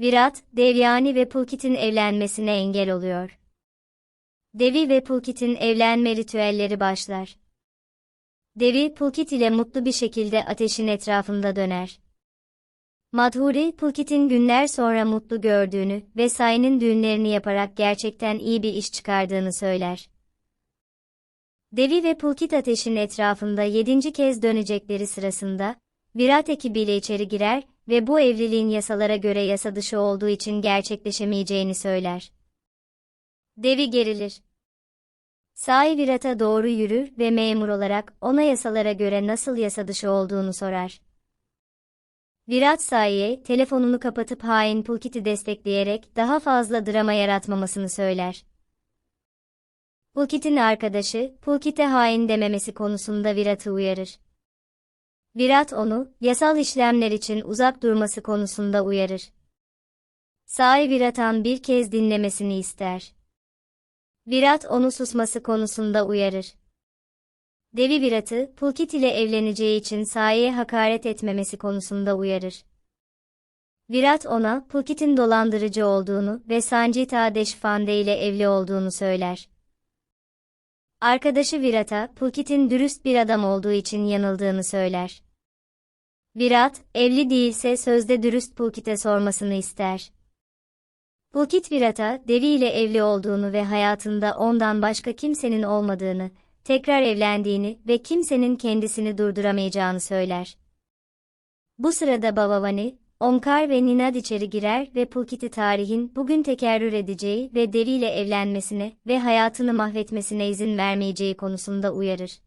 Virat, Devyani ve Pulkit'in evlenmesine engel oluyor. Devi ve Pulkit'in evlenme ritüelleri başlar. Devi, Pulkit ile mutlu bir şekilde ateşin etrafında döner. Madhuri, Pulkit'in günler sonra mutlu gördüğünü ve Sai'nin düğünlerini yaparak gerçekten iyi bir iş çıkardığını söyler. Devi ve Pulkit ateşin etrafında yedinci kez dönecekleri sırasında, Virat ekibiyle içeri girer ve bu evliliğin yasalara göre yasa dışı olduğu için gerçekleşemeyeceğini söyler. Devi gerilir. Sai Virat'a doğru yürür ve memur olarak ona yasalara göre nasıl yasa dışı olduğunu sorar. Virat Sai'ye telefonunu kapatıp hain Pulkit'i destekleyerek daha fazla drama yaratmamasını söyler. Pulkit'in arkadaşı, Pulkit'e hain dememesi konusunda Virat'ı uyarır. Virat onu, yasal işlemler için uzak durması konusunda uyarır. Sai Virat'an bir kez dinlemesini ister. Virat onu susması konusunda uyarır. Devi Virat'ı, Pulkit ile evleneceği için Sai'ye hakaret etmemesi konusunda uyarır. Virat ona, Pulkit'in dolandırıcı olduğunu ve Sanjita Deshpande ile evli olduğunu söyler. Arkadaşı Virat'a, Pulkit'in dürüst bir adam olduğu için yanıldığını söyler. Virat, evli değilse sözde dürüst Pulkit'e sormasını ister. Pulkit Virat'a, Devi ile evli olduğunu ve hayatında ondan başka kimsenin olmadığını, tekrar evlendiğini ve kimsenin kendisini durduramayacağını söyler. Bu sırada Bavavani, Omkar ve Ninad içeri girer ve Pulkit'i tarihin bugün tekerrür edeceği ve Devi ile evlenmesine ve hayatını mahvetmesine izin vermeyeceği konusunda uyarır.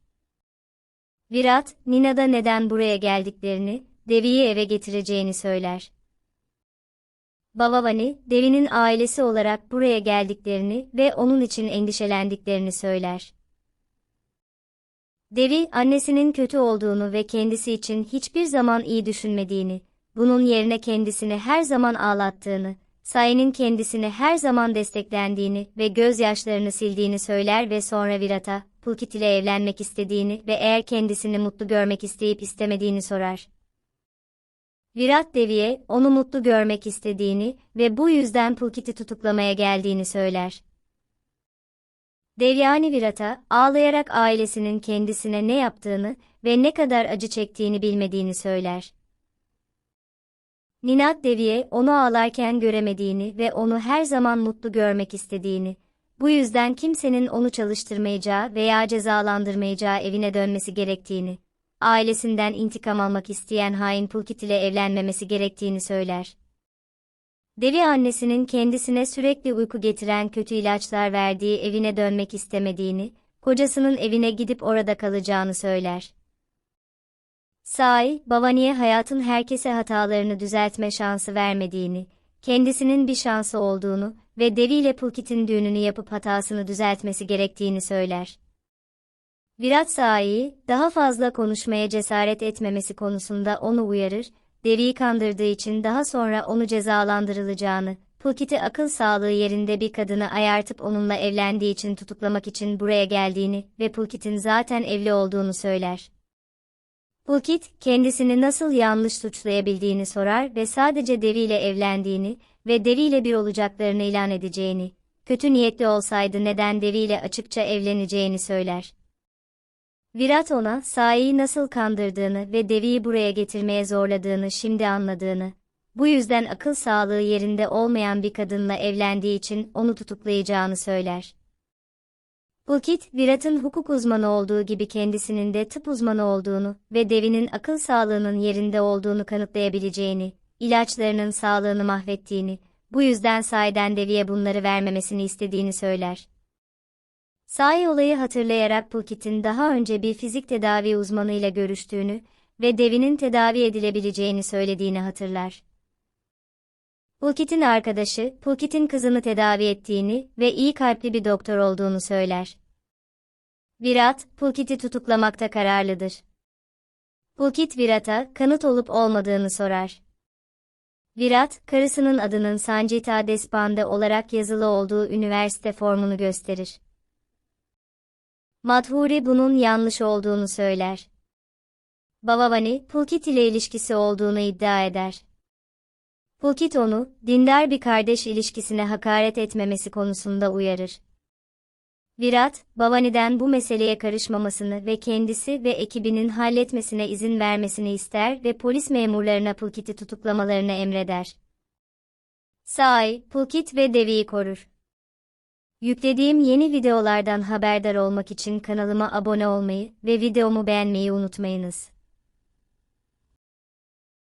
Virat, Ninad'a neden buraya geldiklerini, Devi'yi eve getireceğini söyler. Bavavani, Devi'nin ailesi olarak buraya geldiklerini ve onun için endişelendiklerini söyler. Devi, annesinin kötü olduğunu ve kendisi için hiçbir zaman iyi düşünmediğini, bunun yerine kendisini her zaman ağlattığını, Say'nin kendisini her zaman desteklendiğini ve gözyaşlarını sildiğini söyler ve sonra Virat'a, Pulkit ile evlenmek istediğini ve eğer kendisini mutlu görmek isteyip istemediğini sorar. Virat Devi'ye onu mutlu görmek istediğini ve bu yüzden Pulkit'i tutuklamaya geldiğini söyler. Devyani Virat'a ağlayarak ailesinin kendisine ne yaptığını ve ne kadar acı çektiğini bilmediğini söyler. Ninad Devi'ye onu ağlarken göremediğini ve onu her zaman mutlu görmek istediğini, bu yüzden kimsenin onu çalıştırmayacağı veya cezalandırmayacağı evine dönmesi gerektiğini, ailesinden intikam almak isteyen hain Pulkit ile evlenmemesi gerektiğini söyler. Devi annesinin kendisine sürekli uyku getiren kötü ilaçlar verdiği evine dönmek istemediğini, kocasının evine gidip orada kalacağını söyler. Sai, Bavani'ye hayatın herkese hatalarını düzeltme şansı vermediğini, kendisinin bir şansı olduğunu ve Devi ile Pulkit'in düğününü yapıp hatasını düzeltmesi gerektiğini söyler. Virat Sai, daha fazla konuşmaya cesaret etmemesi konusunda onu uyarır, Devi'yi kandırdığı için daha sonra onu cezalandırılacağını, Pulkit'i akıl sağlığı yerinde bir kadını ayartıp onunla evlendiği için tutuklamak için buraya geldiğini ve Pulkit'in zaten evli olduğunu söyler. Pulkit, kendisini nasıl yanlış suçlayabildiğini sorar ve sadece Devi ile evlendiğini ve Devi ile bir olacaklarını ilan edeceğini, kötü niyetli olsaydı neden Devi ile açıkça evleneceğini söyler. Virat ona, Sai'yi nasıl kandırdığını ve Devi'yi buraya getirmeye zorladığını şimdi anladığını, bu yüzden akıl sağlığı yerinde olmayan bir kadınla evlendiği için onu tutuklayacağını söyler. Pulkit, Virat'ın hukuk uzmanı olduğu gibi kendisinin de tıp uzmanı olduğunu ve Devi'nin akıl sağlığının yerinde olduğunu kanıtlayabileceğini, ilaçlarının sağlığını mahvettiğini, bu yüzden Sai'den Devi'ye bunları vermemesini istediğini söyler. Sai olayı hatırlayarak Pulkit'in daha önce bir fizik tedavi uzmanıyla görüştüğünü ve Devi'nin tedavi edilebileceğini söylediğini hatırlar. Pulkit'in arkadaşı, Pulkit'in kızını tedavi ettiğini ve iyi kalpli bir doktor olduğunu söyler. Virat, Pulkit'i tutuklamakta kararlıdır. Pulkit Virat'a kanıt olup olmadığını sorar. Virat, karısının adının Sanjita Despande olarak yazılı olduğu üniversite formunu gösterir. Madhuri bunun yanlış olduğunu söyler. Bavavani, Pulkit ile ilişkisi olduğunu iddia eder. Pulkit onu, dindar bir kardeş ilişkisine hakaret etmemesi konusunda uyarır. Virat, Bhavani'den bu meseleye karışmamasını ve kendisi ve ekibinin halletmesine izin vermesini ister ve polis memurlarına Pulkit'i tutuklamalarını emreder. Sai, Pulkit ve Devi'yi korur. Yüklediğim yeni videolardan haberdar olmak için kanalıma abone olmayı ve videomu beğenmeyi unutmayınız.